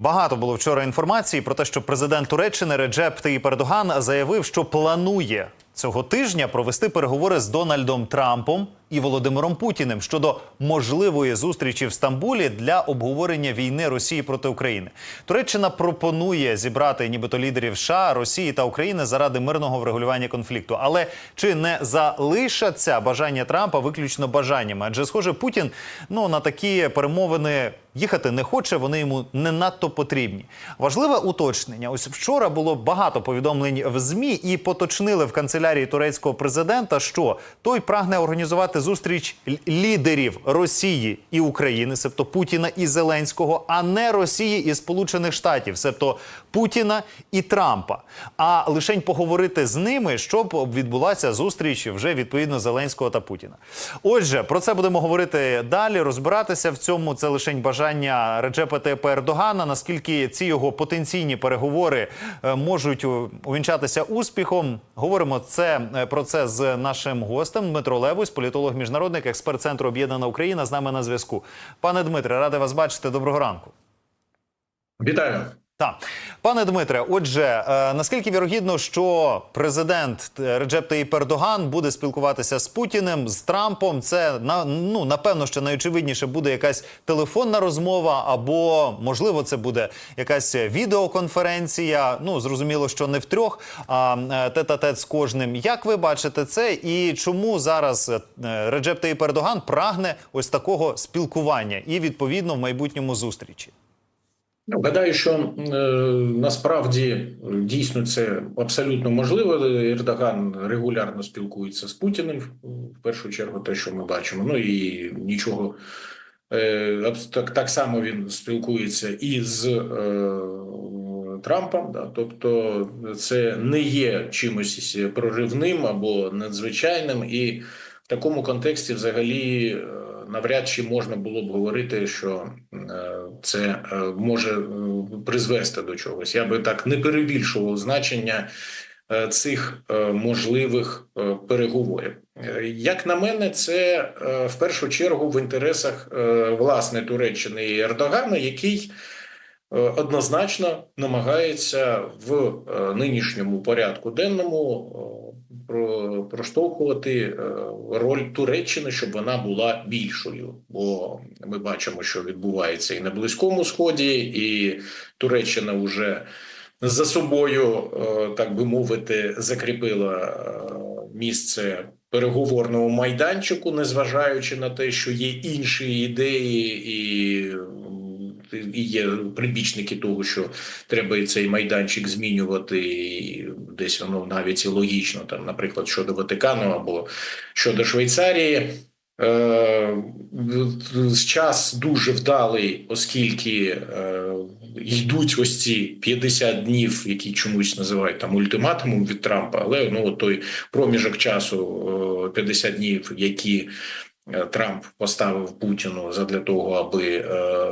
Багато було вчора інформації про те, що президент Туреччини Реджеп Таїп Ердоган заявив, що планує цього тижня провести переговори з Дональдом Трампом і Володимиром Путіним щодо можливої зустрічі в Стамбулі для обговорення війни Росії проти України. Туреччина пропонує зібрати нібито лідерів США, Росії та України заради мирного врегулювання конфлікту. Але чи не залишаться бажання Трампа виключно бажаннями? Адже схоже, Путін ну на такі перемовини їхати не хоче, вони йому не надто потрібні. Важливе уточнення. Ось вчора було багато повідомлень в змі і поточнили в канцелярії турецького президента, що той прагне організувати зустріч лідерів Росії і України, себто Путіна і Зеленського, а не Росії і Сполучених Штатів, себто Путіна і Трампа. А лишень поговорити з ними, щоб відбулася зустріч вже відповідно Зеленського та Путіна. Отже, про це будемо говорити далі. Розбиратися в цьому це лишень бажання Реджепа Таyyипа Ердогана. Наскільки ці його потенційні переговори е, можуть увінчатися успіхом? Говоримо це е, про це з нашим гостем Дмитро Левусь, політолог, міжнародник, експерт центру Об'єднана Україна. З нами на зв'язку. Пане Дмитре, радий вас бачити. Доброго ранку. Вітаю. Так, пане Дмитре, отже, е, наскільки вірогідно, що президент е, Реджеп Таїп Ердоган буде спілкуватися з Путіним, з Трампом? Це на ну напевно, що найочевидніше буде якась телефонна розмова, або можливо, це буде якась відеоконференція. Ну зрозуміло, що не втрьох, а е, тет-а-тет з кожним. Як ви бачите це, і чому зараз е, Реджеп Таїп Ердоган прагне ось такого спілкування і відповідно в майбутньому зустрічі? Гадаю, що е, насправді е, дійсно це абсолютно можливо. Ердоган регулярно спілкується з Путіним. В першу чергу, те, що ми бачимо. Ну і нічого е, так, так само він спілкується і з е, Трампом. Да? Тобто, це не є чимось проривним або надзвичайним, і в такому контексті, взагалі, е, навряд чи можна було б говорити, що е, це е, може е, призвести до чогось. Я би так не перебільшував значення цих можливих переговорів. Як на мене, це в першу чергу в інтересах власне Туреччини і Ердогана, який однозначно намагається в нинішньому порядку денному проштовхувати е, роль Туреччини, щоб вона була більшою. Бо ми бачимо, що відбувається і на Близькому Сході, і Туреччина вже за собою, е, так би мовити, закріпила е, місце переговорного майданчику, незважаючи на те, що є інші ідеї і. І є прибічники того, що треба цей майданчик змінювати, і десь воно навіть і логічно, там, наприклад, щодо Ватикану або щодо Швейцарії. Е, час дуже вдалий, оскільки е, йдуть ось ці 50 днів, які чомусь називають там ультиматумом від Трампа, але ну той проміжок часу е, 50 днів, які е, Трамп поставив Путіну задля того, аби е,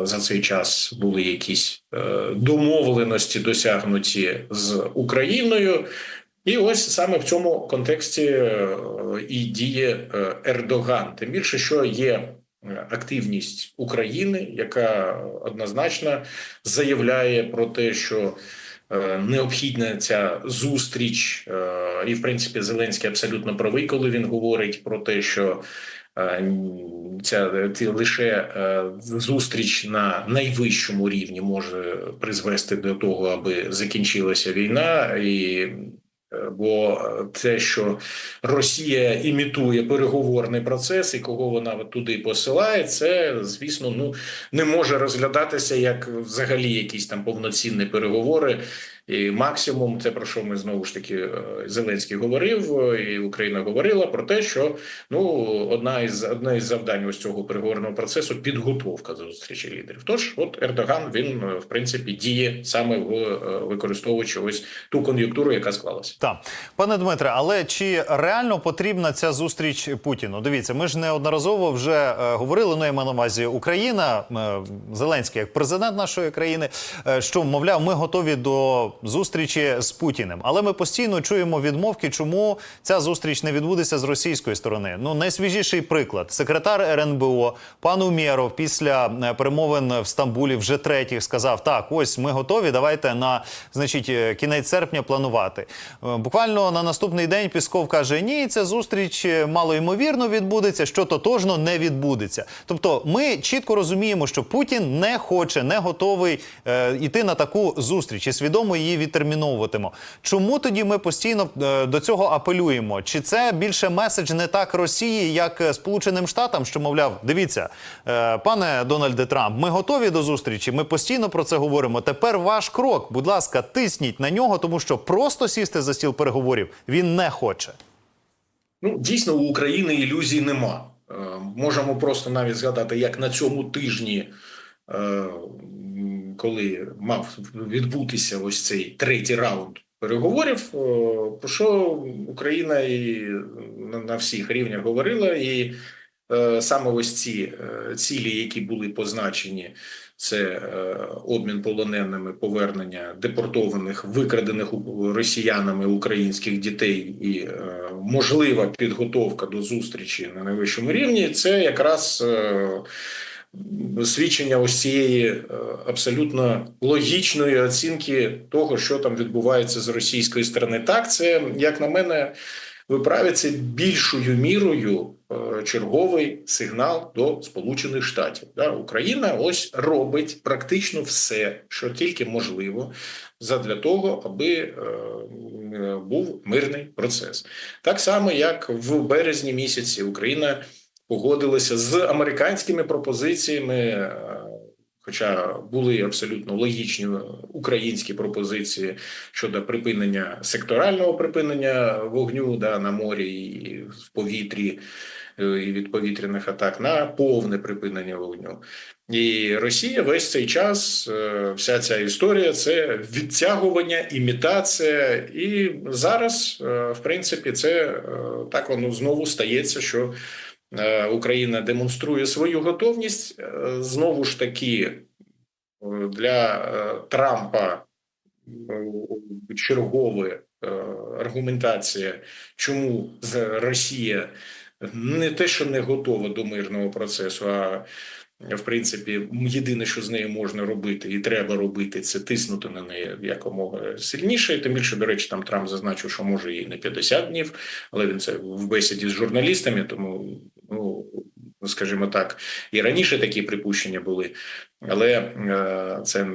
за цей час були якісь е, домовленості досягнуті з Україною. І ось саме в цьому контексті е, і діє е, Ердоган. Тим більше, що є е, активність України, яка однозначно заявляє про те, що е, необхідна ця зустріч, е, і в принципі Зеленський абсолютно правий, коли він говорить про те, що е, ця ці лише е, зустріч на найвищому рівні може призвести до того, аби закінчилася війна і. е, Бо те, що Росія імітує переговорний процес, і кого вона туди посилає, це звісно ну не може розглядатися як взагалі якісь там повноцінні переговори. І максимум, це про що ми знову ж таки е, Зеленський говорив, е, і Україна говорила про те, що ну одна із одне із завдань ось цього переговорного процесу підготовка до зустрічі лідерів. Тож, от Ердоган він е, в принципі діє саме в використовуючи ось ту кон'юнктуру, яка склалася. Так, пане Дмитре, але чи реально потрібна ця зустріч Путіну? Дивіться, ми ж неодноразово вже говорили. Ну я маю на увазі Україна, Зеленський як президент нашої країни, що мовляв, ми готові до зустрічі з Путіним. Але ми постійно чуємо відмовки, чому ця зустріч не відбудеться з російської сторони. Ну найсвіжіший приклад: секретар РНБО пан Умєров після е, перемовин в Стамбулі вже третіх сказав: так, ось ми готові. Давайте на значить е, кінець серпня планувати. Е, Буквально на наступний день Пісков каже: ні, ця зустріч е, малоймовірно відбудеться, що тотожно не відбудеться. Тобто, ми чітко розуміємо, що Путін не хоче, не готовий йти на таку зустріч і свідомо її відтерміновуватимо. Чому тоді ми постійно е, до цього апелюємо? Чи це більше меседж не так Росії, як е, Сполученим Штатам, що мовляв, дивіться, е, пане Дональде Трамп, ми готові до зустрічі. Ми постійно про це говоримо. Тепер ваш крок. Будь ласка, тисніть на нього, тому що просто сісти за стіл переговорів він не хоче. Ну, дійсно, у України ілюзій нема. Можемо просто навіть згадати, як на цьому тижні, коли мав відбутися ось цей третій раунд переговорів, е, про що Україна і на- всіх рівнях говорила, і е, саме ось ці е, цілі, які були позначені, це обмін полоненими, повернення депортованих, викрадених росіянами українських дітей і можлива підготовка до зустрічі на найвищому рівні. Це якраз свідчення ось цієї е, абсолютно логічної оцінки того, що там відбувається з російської сторони. Так, це як на мене. Ви праві, це більшою мірою е, черговий сигнал до Сполучених Штатів. Україна ось робить практично все, що тільки можливо, задля того, аби е, був мирний процес. Так само, як в березні місяці Україна погодилася з американськими пропозиціями. е, Хоча були абсолютно логічні українські пропозиції щодо припинення секторального припинення вогню да, на морі і в повітрі е, і від повітряних атак на повне припинення вогню. І Росія весь цей час, е, вся ця історія це відтягування, імітація. І зараз, в принципі, це так воно знову стається, що Україна демонструє свою готовність е, знову ж таки е, для е, Трампа е, чергове е, аргументація, чому Росія не те, що не готова до мирного процесу, а в принципі, єдине, що з нею можна робити і треба робити, це тиснути на неї якомога сильніше. Тим більше, до речі, там Трамп зазначив, що може і не 50 днів, але він це в бесіді з журналістами, тому ну скажімо так, і раніше такі припущення були, але е, це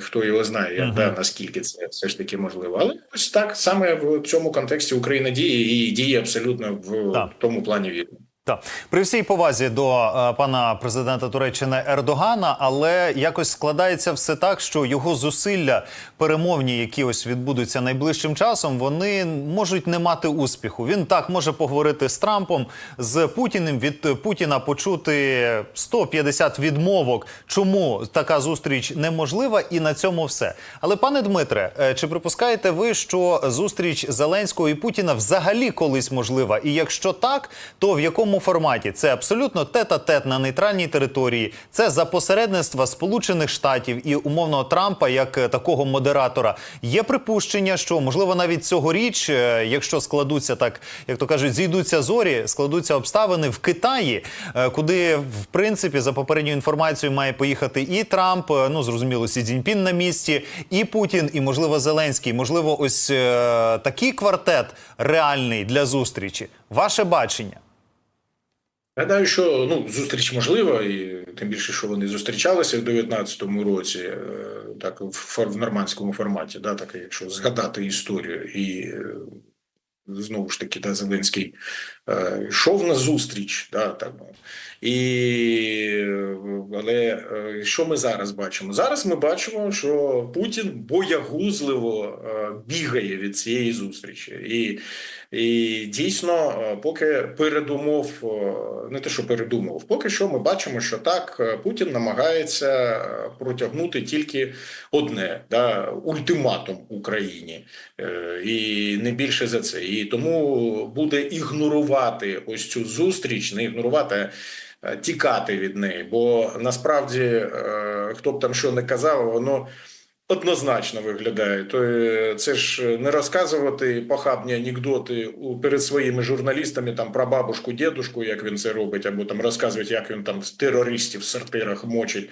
хто його знає, як Мгм. да, наскільки це все ж таки можливо. Але ось так саме в цьому контексті Україна діє і діє абсолютно в да. тому плані вірно. Так, при всій повазі до е, пана президента Туреччини Ердогана, але якось складається все так, що його зусилля перемовні, які ось відбудуться найближчим часом, вони можуть не мати успіху. Він так може поговорити з Трампом, з Путіним. Від Путіна почути 150 відмовок, чому така зустріч неможлива, і на цьому все. Але пане Дмитре, е, чи припускаєте ви, що зустріч Зеленського і Путіна взагалі колись можлива? І якщо так, то в якому форматі? Це абсолютно тет-а-тет на нейтральній території. Це за посередництва Сполучених Штатів і умовного Трампа як е, такого модератора. Є припущення, що можливо навіть цьогоріч, е, якщо складуться так, як то кажуть, зійдуться зорі, складуться обставини в Китаї, е, куди в принципі за попередньою інформацією має поїхати і Трамп, ну зрозуміло, Сі Цзіньпін на місці, і Путін, і можливо Зеленський. Можливо, ось е, такий квартет реальний для зустрічі. Ваше бачення. Гадаю, що ну зустріч можлива, і тим більше, що вони зустрічалися в 19-му році, е, так в, в нормандському форматі, да, так якщо згадати історію, і е, знову ж таки да, Зеленський е, йшов на зустріч, да, так, і, е, але що ми зараз бачимо? Зараз ми бачимо, що Путін боягузливо бігає від цієї зустрічі. І, і дійсно, е, поки передумов, е, не те, що передумав, поки що ми бачимо, що так е, Путін намагається протягнути тільки одне да, ультиматум Україні, і не більше за це. І тому буде ігнорувати ось цю зустріч, не ігнорувати. Тікати від неї, бо насправді хто б там що не казав, воно однозначно виглядає. То е, це ж не розказувати похабні анекдоти перед своїми журналістами там про бабушку, дідушку, як він це робить, або там розказувати, як він там терористів в сортирах мочить.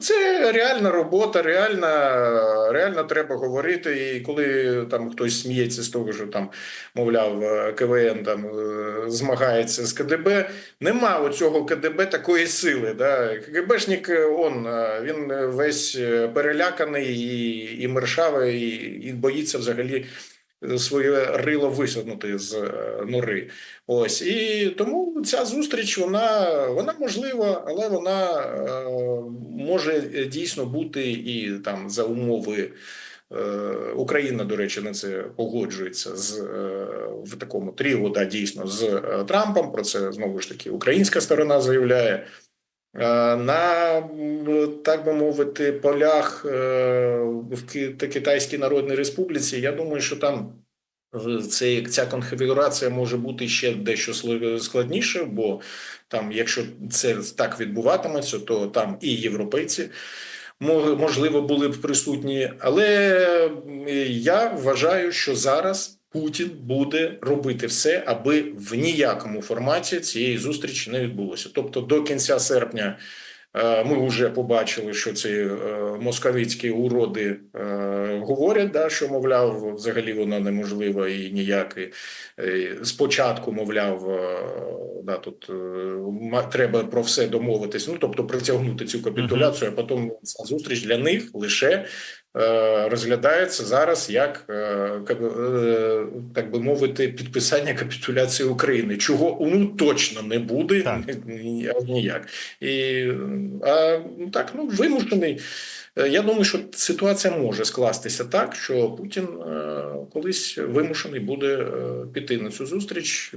Це реальна робота, реальна, реально треба говорити. І коли там хтось сміється з того, що там, мовляв, е, КВН там е, змагається з КДБ, нема у цього КДБ такої сили. Да? КГБшник, е, он, е, він е, весь е, переляканий і, і мершавий, і, і боїться взагалі е, своє рило висунути з е, нори. Ось і тому ця зустріч вона, вона можлива, але вона е, може дійсно бути і там за умови. Е, Україна, до речі, на це погоджується з е, в такому тріо, да, дійсно з е, Трампом. Про це знову ж таки українська сторона заявляє. Е, На так би мовити, полях е, в Ки- Китайській Народній Республіці. Я думаю, що там в- цей, ця конфігурація може бути ще дещо складніше, бо там, якщо це так відбуватиметься, то там і європейці мо- можливо були б присутні. Але е, я вважаю, що зараз. Путін буде робити все, аби в ніякому форматі цієї зустрічі не відбулося. Тобто до кінця серпня е, ми вже побачили, що ці е, московицькі уроди е, говорять, да, що мовляв, взагалі вона неможлива і ніяк. Спочатку, мовляв, да, тут треба про все домовитись. Ну тобто притягнути цю капітуляцію, а потім ця зустріч для них лише розглядається зараз як е, е, так би мовити, підписання капітуляції України, чого ну точно не буде Так. ніяк. І а ну, так, ну вимушений. Е, Я думаю, що ситуація може скластися так, що Путін е, колись вимушений буде е, піти на цю зустріч,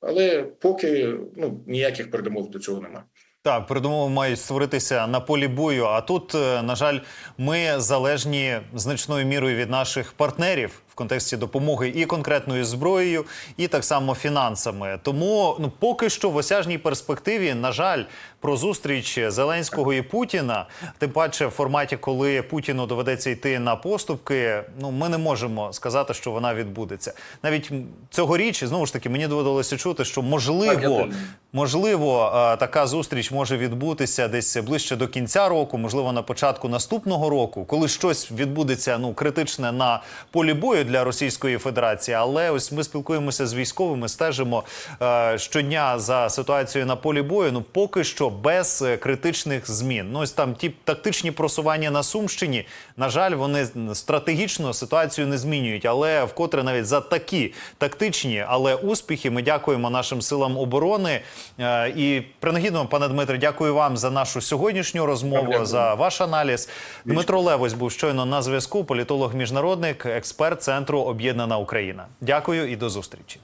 але поки ну ніяких передумов до цього немає. Так, передумови мають створитися на полі бою. А тут, е, на жаль, ми залежні значною мірою від наших партнерів контексті допомоги і конкретною зброєю, і так само фінансами. Тому ну поки що в осяжній перспективі, на жаль, про зустріч Зеленського і Путіна, тим паче в форматі, коли Путіну доведеться йти на поступки. Ну ми не можемо сказати, що вона відбудеться. Навіть цьогоріч знову ж таки мені доводилося чути, що можливо. Можливо, е, така зустріч може відбутися десь ближче до кінця року, можливо, на початку наступного року, коли щось відбудеться ну критичне на полі бою для Російської Федерації. Але ось ми спілкуємося з військовими, стежимо е, щодня за ситуацією на полі бою. Ну поки що без е, критичних змін. Ну ось там ті тактичні просування на Сумщині. На жаль, вони стратегічно ситуацію не змінюють, але вкотре навіть за такі тактичні, але успіхи ми дякуємо нашим силам оборони. Е, І принагідно, пане Дмитре, дякую вам за нашу сьогоднішню розмову, Дякую. за ваш аналіз. Дмитро Левось був щойно на зв'язку. Політолог міжнародник, експерт центру Об'єднана Україна. Дякую і до зустрічі.